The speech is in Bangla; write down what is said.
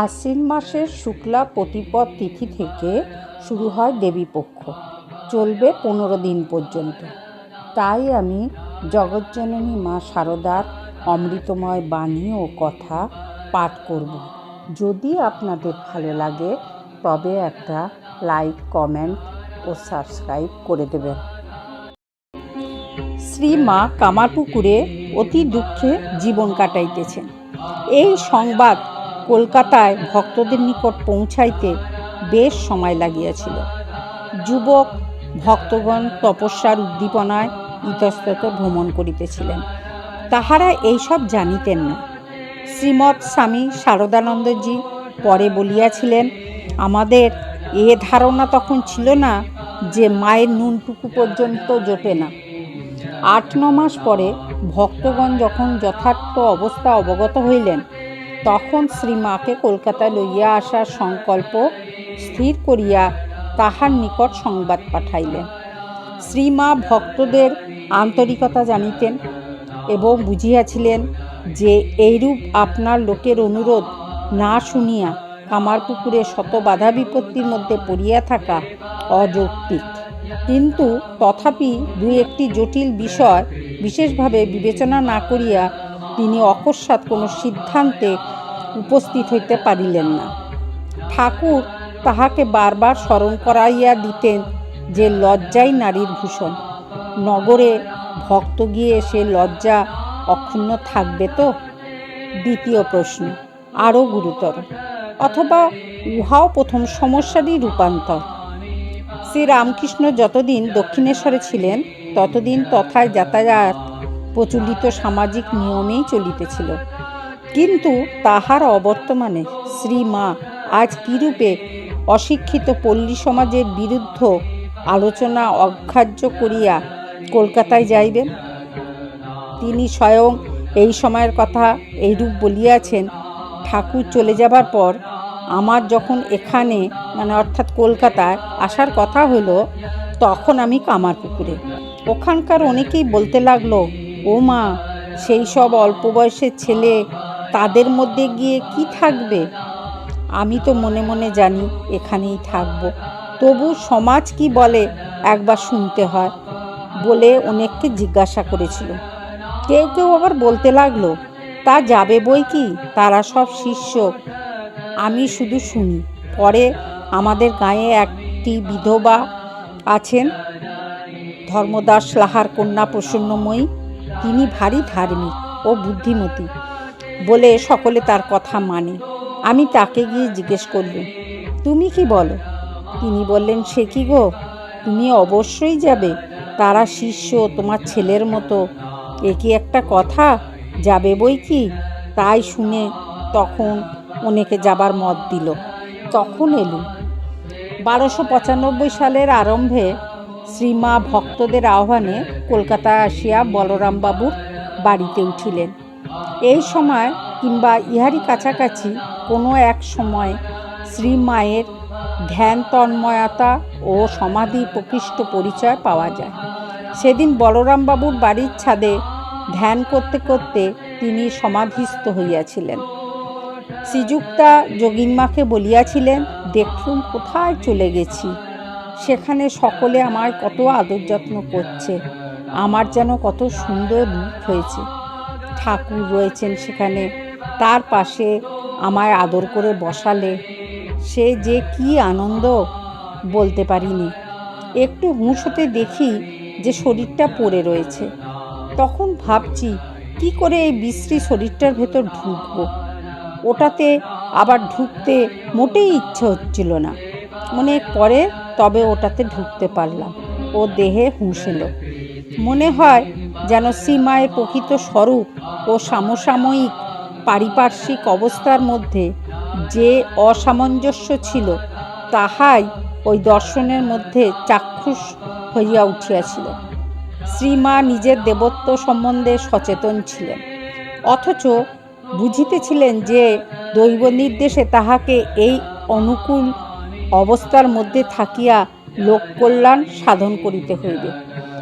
আশ্বিন মাসের শুক্লা প্রতিপদ তিথি থেকে শুরু হয় দেবীপক্ষ চলবে পনেরো দিন পর্যন্ত। তাই আমি জগজ্জননী মা শারদার অমৃতময় বাণী ও কথা পাঠ করব। যদি আপনাদের ভালো লাগে, তবে একটা লাইক, কমেন্ট ও সাবস্ক্রাইব করে দেবেন। শ্রী মা কামারপুকুরে অতি দুঃখে জীবন কাটাইতেছেন। এই সংবাদ কলকাতায় ভক্তদের নিকট পৌঁছাইতে বেশ সময় লাগিয়াছিল। যুবক, ভক্তগণ তপস্যার উদ্দীপনায় ইতস্তত ভ্রমণ করিতেছিলেন। তাহারা এইসব জানিতেন না। শ্রীমৎ স্বামী শারদানন্দজি পরে বলিয়াছিলেন, আমাদের এ ধারণা তখন ছিল না যে মায়ের নুনটুকু পর্যন্ত জোটে না। আট ন মাস পরে ভক্তগণ যখন যথার্থ অবস্থা অবগত হইলেন তখন শ্রীমাকে কলকাতায় লইয়া আসার সংকল্প স্থির করিয়া তাহার নিকট সংবাদ পাঠাইলেন। শ্রীমা ভক্তদের আন্তরিকতা জানিতেন এবং বুঝিয়াছিলেন যে এইরূপ আপনার লোকের অনুরোধ না শুনিয়া কামারপুকুরে শত বাধা বিপত্তির মধ্যে পড়িয়া থাকা অযৌক্তিক। কিন্তু তথাপি দু একটি জটিল বিষয় বিশেষভাবে বিবেচনা না করিয়া তিনি অকস্মাৎ কোনো সিদ্ধান্তে উপস্থিত হইতে পারিলেন না। ঠাকুর তাহাকে বারবার স্মরণ করাইয়া দিতেন যে লজ্জাই নারীর ভূষণ। নগরে ভক্ত গিয়ে সে লজ্জা অক্ষুণ্ণ থাকবে তো? দ্বিতীয় প্রশ্ন, আরও গুরুতর, অথবা উহাও প্রথম সমস্যারই রূপান্তর? শ্রী রামকৃষ্ণ যতদিন দক্ষিণেশ্বরে ছিলেন, ততদিন তথায় যাতায়াত প্রচলিত সামাজিক নিয়মেই চলিতেছিল। কিন্তু তাহার অবর্তমানে শ্রীমা আজ কিরূপে অশিক্ষিত পল্লী সমাজের বিরুদ্ধ আলোচনা অগ্রাহ্য করিয়া কলকাতায় যাইবেন? তিনি স্বয়ং এই সময়ের কথা এইরূপ বলিয়াছেন, ঠাকুর চলে যাবার পর আমার যখন এখানে মানে অর্থাৎ কলকাতায় আসার কথা হলো তখন আমি কামারপুকুরে। ওখানকার অনেকেই বলতে লাগল, ও মা, সেই সব অল্প বয়সের ছেলে তাদের মধ্যে গিয়ে কি থাকবে? আমি তো মনে মনে জানি এখানেই থাকব। তবু সমাজ কি বলে একবার শুনতে হয় বলে অনেককে জিজ্ঞাসা করেছিল। কেউ কেউ আবার বলতে লাগল, তা যাবে বই কি? তারা সব শিষ্য। আমি শুধু শুনি। পরে আমাদের গাঁয়ে একটি বিধবা আছেন ধর্মদাস লাহার কন্যা প্রসন্নময়ী। তিনি ভারী ধার্মিক ও বুদ্ধিমতী। বলে সকলে তার কথা মানে। আমি তাকে গিয়ে জিজ্ঞেস করলুম, তুমি কি বলো? তিনি বললেন, সে কি গো? তুমি অবশ্যই যাবে। তারা শিষ্য তোমার ছেলের মতো। এ কি একটা কথা? যাবে বই কি? তাই শুনে তখন অনেকে যাবার মত দিল। তখন এলুম। বারোশো পঁচানব্বই সালের আরম্ভে শ্রীমা ভক্তদের আহ্বানে কলকাতায় আসিয়া বলরামবাবুর বাড়িতে উঠিলেন। এই সময় কিংবা ইহারই কাছাকাছি কোনো এক সময় শ্রীমায়ের ধ্যান তন্ময়তা ও সমাধি প্রকৃষ্ট পরিচয় পাওয়া যায়। সেদিন বলরামবাবুর বাড়ির ছাদে ধ্যান করতে করতে তিনি সমাধিস্থ হইয়াছিলেন। শ্রীযুক্তা যোগিনমাকে বলিয়াছিলেন, দেখুন, কোথায় চলে গেছি? সেখানে সকলে আমায় কত আদর যত্ন করছে। আমার যেন কত সুন্দর রূপ হয়েছে। ঠাকুর রয়েছেন সেখানে। তার পাশে আমায় আদর করে বসালে সে যে কি আনন্দ বলতে পারিনি। একটু হুঁশ হতে দেখি যে শরীরটা পড়ে রয়েছে। তখন ভাবছি, কি করে এই বিশ্রী শরীরটার ভেতর ঢুকবো? ওটাতে আবার ঢুকতে মোটেই ইচ্ছে হচ্ছিল না। অনেক পরে তবে ওটাতে ঢুকতে পারলাম। ও দেহে হুঁশ এলো। মনে হয় যেন সীমায়ের প্রকৃত স্বরূপ ও সমসাময়িক পারিপার্শ্বিক অবস্থার মধ্যে যে অসামঞ্জস্য ছিল, তাহাই ওই দর্শনের মধ্যে চাক্ষুষ হইয়া উঠিয়াছিল। শ্রীমা নিজের দেবত্ব সম্বন্ধে সচেতন ছিলেন, অথচ বুঝিতেছিলেন যে দৈব নির্দেশে তাহাকে এই অনুকূল অবস্থার মধ্যে থাকিয়া লোক কল্যাণ সাধন করিতে হইবে।